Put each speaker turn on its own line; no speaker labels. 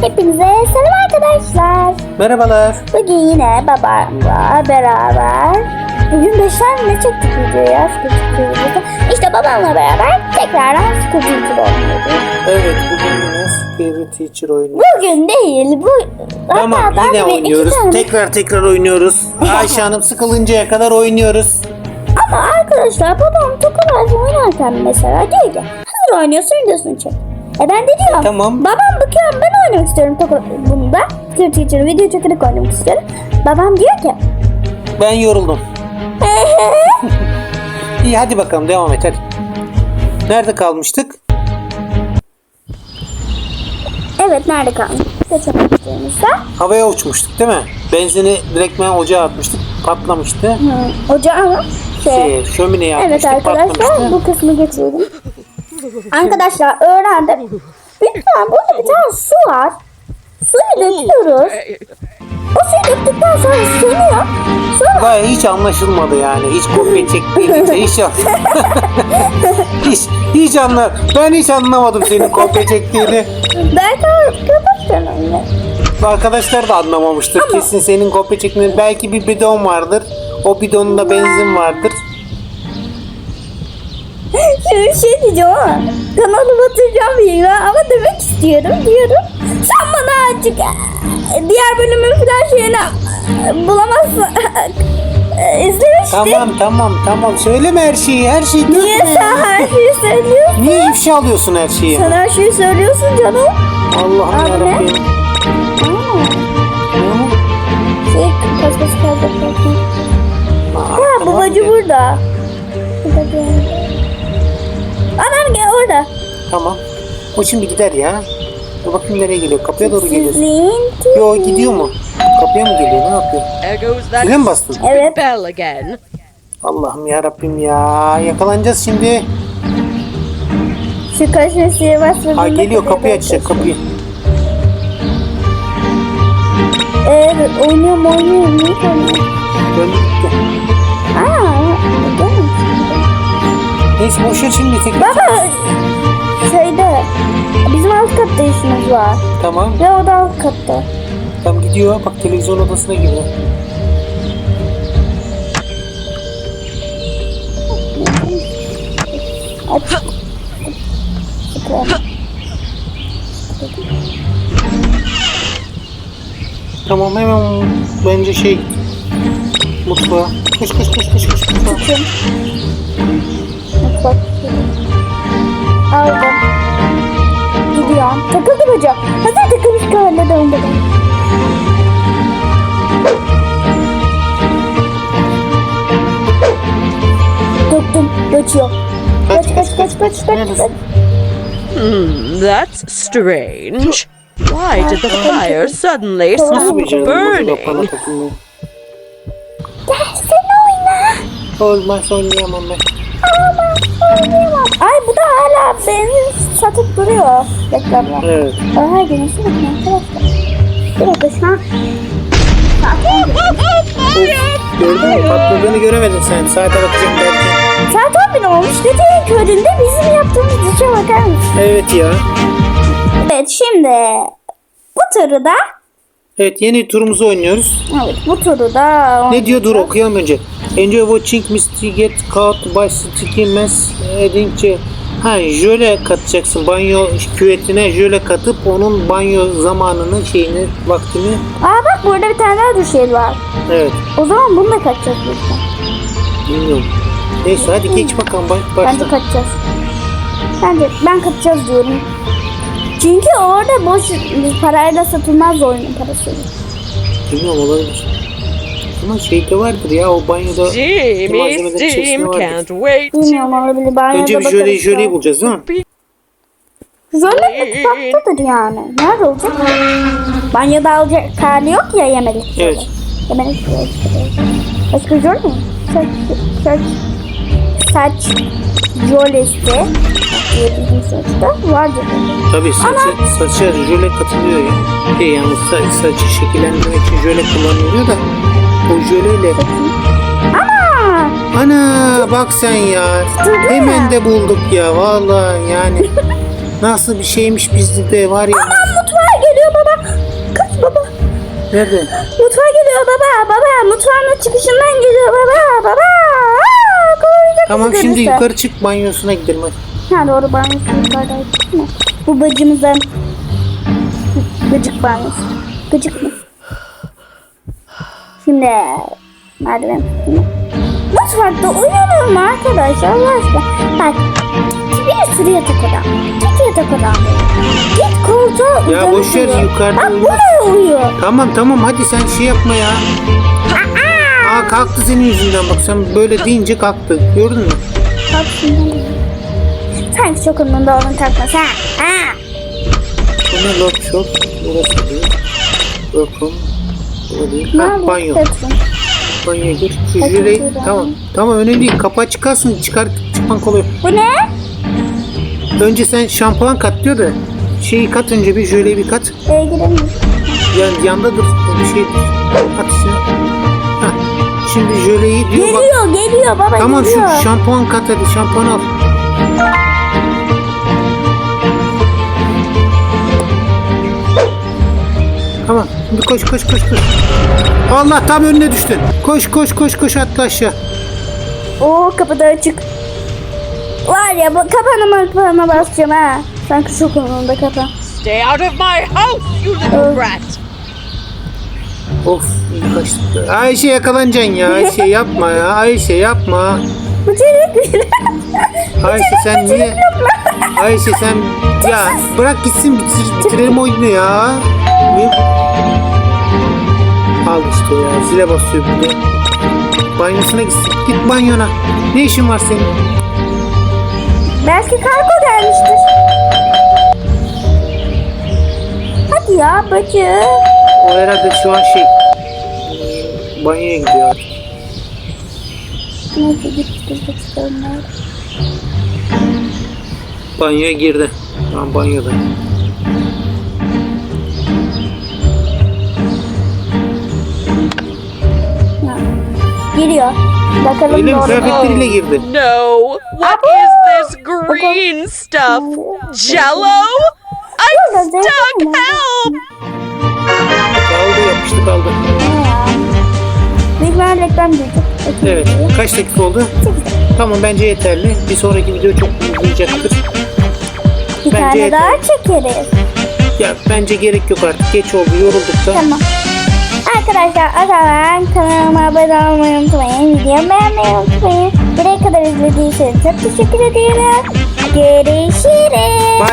Hepinize selam arkadaşlar.
Merhabalar.
Bugün yine babamla beraber Bugün beşer ne çektik videoya. İşte babamla beraber tekrardan Scooter oynuyoruz.
Evet bugün yine Spirit Teacher oynuyoruz.
Bugün değil bu
Tamam
hatta
yine oynuyoruz.
tane-
Tekrar tekrar oynuyoruz. Ayşe Hanım sıkılıncaya kadar oynuyoruz.
Ama arkadaşlar babam Tokalar'da oynarken mesela diyor ki hazır oynuyorsun videosunu çek. E ben de diyorum.
Tamam.
Babam bakıyorum ben oynamak istiyorum Toka bunda. Scooter Teacher video çekerek oynamak istiyorum. Babam diyor ki
Ben yoruldum. İyi hadi bakalım devam et hadi. Nerede kalmıştık?
evet nerede kalmış? Geçemek istiyorsa.
Havaya uçmuştuk değil mi? Benzini direktmen ocağa atmıştık. Patlamıştı.
Hı, ocağı mı? Şey,
Şey, şömineye
Evet
atmıştık
arkadaşlar
patlamıştı.
bu kısmı geçiyorum. Arkadaşlar öğrendim. Lütfen burada bir tane su var. Suyu döküyoruz. O suyu döktükten sonra sönüyor. Sonra
Vay hiç anlaşılmadı yani. Hiç kopya çektiğinizde hiç hiç, hiç anla. Ben hiç anlamadım senin kopya çektiğini.
belki arkadaşlar öyle.
Arkadaşlar da anlamamıştır. Kesin senin kopya çektiğini. Belki bir bidon vardır. O bidonunda benzin vardır.
Şimdi bir şey diyeceğim ama kanalı batıracağım ya ama demek istiyorum diyorum. Sen bana azıcık e, diğer bölümün falan şeyini e, bulamazsın. E, İzlemiştin.
Tamam tamam tamam. Söyleme her şeyi. Her şeyi
Niye
dökme.
sen her şeyi söylüyorsun?
Niye ifşa alıyorsun her şeyi?
Sen her şeyi söylüyorsun canım.
Allah'ım yarabbim.
Şey kaskası kalacak.
bu? Aa,
Ha babacı burada. Babacı. Anam gel orada.
Tamam. O şimdi gider ya. Dur bakayım nereye geliyor. Kapıya doğru geliyor. Yo gidiyor mu? Kapıya mı geliyor? Ne yapıyor? Zile mi bastın?
Evet.
bell again.
Allah'ım ya Rabbim ya. Yakalanacağız şimdi.
Şu kaşmesiye bastırdığında...
Ha geliyor kapıyı açacak kapıyı.
Evet oynuyorum oynuyorum. Niye
Neyse boş ver şimdi tekrar.
Baba şeyde bizim alt katta işimiz var.
Tamam.
Ve o da alt katta.
Tam gidiyor. Bak televizyon odasına giriyor.
Aç.
Tamam hemen bence şey mutfağa. Koş koş koş koş koş mutfağa.
Mutfak. Aldım. Gidiyorum. Takıldı hocam. Hazır takılmış karnına döndü. Döktüm. Kaçıyor. Kaç kaç kaç kaç kaç kaç. kaç.
Hmm, that's strange. Why did the fire suddenly stop burning?
Sen oyna.
Olmaz oynayamam ben.
Oynayamam. Ay bu da hala benzin satıp duruyor reklamlar.
Evet.
Aa güneşe bakın arkadaşlar. Bir dakika şu an
Gördün mü? Patladığını göremedin sen. Saate bakacağım derken.
Saat 11 olmuş. Gecenin köründe bizim yaptığımız işe bakar mısın?
Evet ya.
Evet şimdi bu turu da
Evet yeni turumuzu oynuyoruz.
evet bu turu da
Ne diyor dur okuyalım önce. Enjoy watching Misty get caught by sticky mess to- Ha jöle katacaksın banyo küvetine jöle katıp onun banyo zamanını şeyini vaktini
Aa bak burada bir tane daha düşey var.
evet
O zaman bunu da kaçacağız lütfen.
bilmiyorum. Neyse hadi geç bakalım bak
Bence
başla.
kaçacağız. Bence ben kaçacağız diyorum. Çünkü orada boş parayla satılmaz oyunun parası.
Bilmiyorum olabilir. Ama şeyde vardır ya o banyoda
Jimmy
malzemelerin içerisinde
Steam
vardır.
can't wait
Bilmiyorum olabilir. Banyoda
Önce bir jöleyi jöleyi bulacağız değil mi?
Jöle mutfaktadır yani. Nerede olacak? Banyoda alacak hali yok ya yemelik. jöle.
Evet.
Yemelik jöle. Başka jöle mi? Saç, saç, saç jölesi diye bizim saçta vardır.
Tabii saça, saça jöle katılıyor ya. Şey yani sa- saçı şekillendirmek için jöle kullanılıyor da o jöleyle
Ana!
Ana bak sen ya.
Tutturdun
Hemen
ya.
de bulduk ya vallahi yani. Nasıl bir şeymiş bizde de var ya.
Aman mutfağa geliyor baba
Nerede?
Mutfağa geliyor baba baba. Mutfağın çıkışından geliyor baba baba. Aa, kovacak
Tamam
bizi
şimdi
görürse.
yukarı çık banyosuna gidelim hadi.
Ha doğru banyosu yukarıdaydı değil mi? Bu bacımızdan. Gıcık banyosu. Gıcık mı? Şimdi merdiven. Mutfakta uyunur mu arkadaşlar Allah aşkına? Bak bir sürü yatak odam. Git yatak odam. Git koltuğa
Ya boş ver, yukarıda
Bak
uyumaz.
buraya uyu.
Tamam tamam hadi sen şey yapma ya. Aa kalktı senin yüzünden bak sen böyle deyince kalktı. Gördün mü?
Bak şimdi. Sanki çok umurunda onu takmasa. Ha.
Bu ne lock shop? Burası değil. Workroom. Bu değil.
Ne
Ha,
yapayım?
banyo. Banyoya gir. Şu jöleyi. Tamam. Tamam önemli değil. Kapağı çıkarsın. Çıkar, çıkman kolay.
Bu ne?
Önce sen şampuan kat diyor da. Şeyi kat önce bir jöleyi bir kat.
Ee, girelim.
Yani yandadır. Bir şey. At içine. Ha. Şimdi jöleyi diyor bak.
Geliyor geliyor baba
Tamam
geliyor.
şu şampuan kat hadi şampuan al. Tamam. Şimdi koş koş koş koş. Allah tam önüne düştün. Koş koş koş koş atla aşağı.
Oo kapı da açık. Var ya bu kapağına kapağına basacağım ha. Sanki çok umurumda kapa.
Stay out of my house, you little brat.
Of iyi kaçtık. Ayşe yakalanacaksın ya. Ayşe yapma ya. Ayşe yapma.
Bıçak
Ayşe sen niye? Ayşe sen ya bırak gitsin bitir, bitirelim oyunu ya. Niye? Al işte ya zile basıyor bir de. Banyosuna gitsin. Git banyona. Ne işin var senin?
Belki kargo gelmiştir. Hadi ya bacı.
O herhalde şu an şey banyoya gidiyor.
Neyse bakalım.
Banyoya girdi. Şu an
Giriyor. Bakalım
Öyle mi?
doğru.
Kıyafetleriyle girdi.
No, what is this green stuff? Jello? I'm stuck, help!
Kaldı yapıştı kaldı.
Ne ya? Büyük ihtimalle reklam duyduk.
Evet. Kaç dakika oldu? Tamam bence yeterli. Bir sonraki video çok uzayacaktır.
Bir
Bence
tane
yeter.
daha çekeriz.
Ya bence gerek yok artık. Geç oldu. Yorulduk da.
Tamam. Arkadaşlar o zaman kanalıma abone olmayı unutmayın. Videomu beğenmeyi unutmayın. Buraya kadar izlediyseniz çok teşekkür ederim. Görüşürüz.
Bye.